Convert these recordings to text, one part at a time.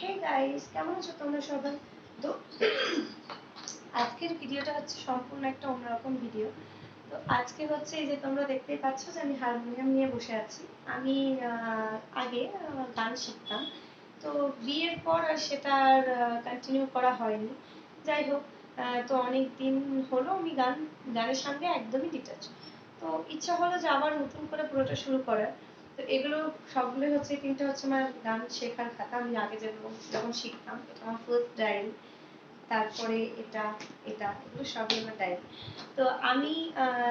Hey guys কেমন আছো তোমরা সবাই? তো আজকের ভিডিওটা হচ্ছে সম্পূর্ণ একটা অন্যরকম ভিডিও তো আজকে হচ্ছে এই যে তোমরা দেখতেই পাচ্ছ যে আমি হারমোনিয়াম নিয়ে বসে আছি। আমি আগে গান শিখতাম। তো বিয়ের পর আর সেটা আর কন্টিনিউ করা হয়নি। যাই হোক তো অনেক দিন হলো আমি গান, গানের সঙ্গে একদমই ডিটাচ তো ইচ্ছা হলো যে আবার নতুন করে পুরোটা শুরু করার। তো এগুলো সবগুলোই হচ্ছে তিনটা হচ্ছে আমার গান শেখার খাতা, আমি আগে যখন শিখতাম, এটা আমার ফার্স্ট ডায়েরি তারপরে এটা এটা, এগুলো সবই আমার ডায়েরি তো আমি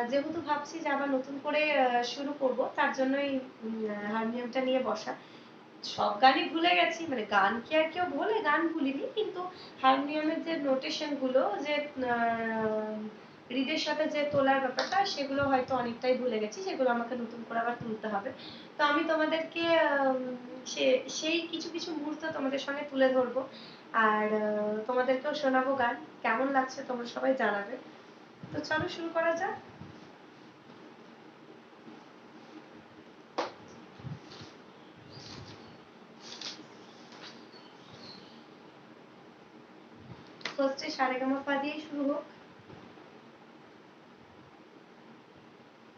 যেহেতু ভাবছি যে আবার নতুন করে শুরু করব, তার জন্যই হারমোনিয়ামটা নিয়ে বসা। সব গানই ভুলে গেছি মানে গান কি আর কেউ ভোলে গান ভুলিনি, কিন্তু হারমোনিয়ামের যে নোটেশনগুলো, যে রিডের সাথে যে তোলার ব্যাপারটা, সেগুলো হয়তো অনেকটাই ভুলে গেছি, সেগুলো আমাকে নতুন করে আবার তুলতে হবে। তো আমি তোমাদেরকে সেই কিছু কিছু মুহূর্ত তোমাদের সঙ্গে তুলে ধরবো। আর তোমাদেরকেও শোনাবো গান। কেমন লাগছে তোমরা সবাই জানাবে। তো চলো শুরু করা যাক। ফার্স্টে সারেগামাপা দিয়েই শুরু হোক।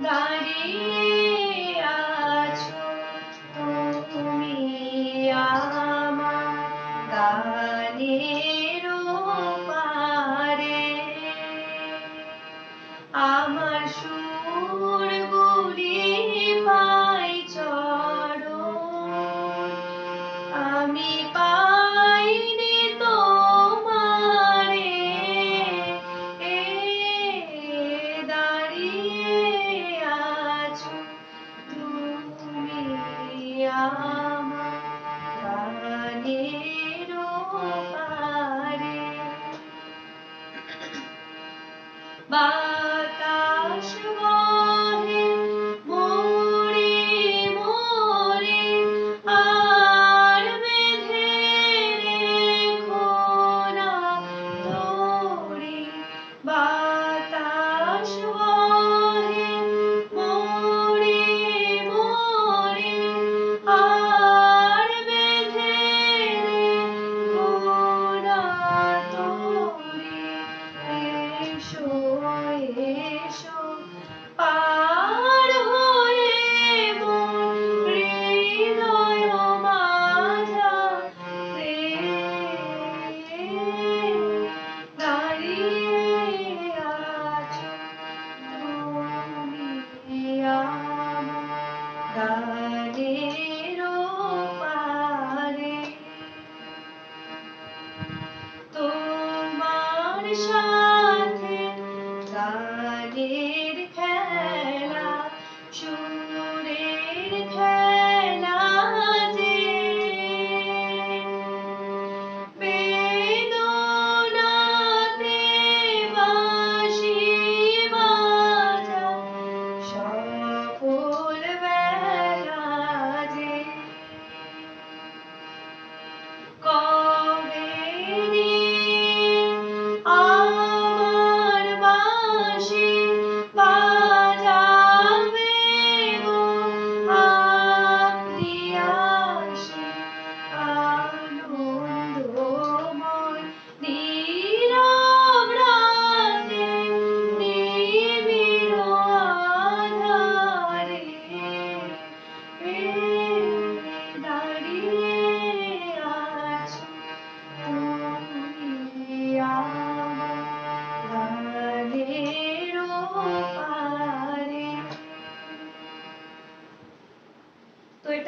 Daddy.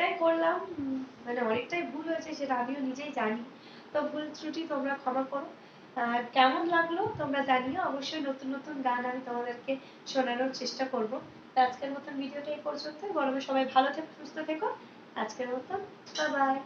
করলাম উম, মানে অনেকটাই ভুল হয়েছে সেটা আমিও নিজেই জানি। তো ভুল ত্রুটি তোমরা ক্ষমা করো। আর কেমন লাগল তোমরা জানিও। অবশ্যই নতুন নতুন গান আমি তোমাদেরকে শোনানোর চেষ্টা করব। তো আজকের মতন ভিডিওটা এই পর্যন্তই। গরমে সবাই ভালো থেকো সুস্থ থেকো। আজকের মতন বাই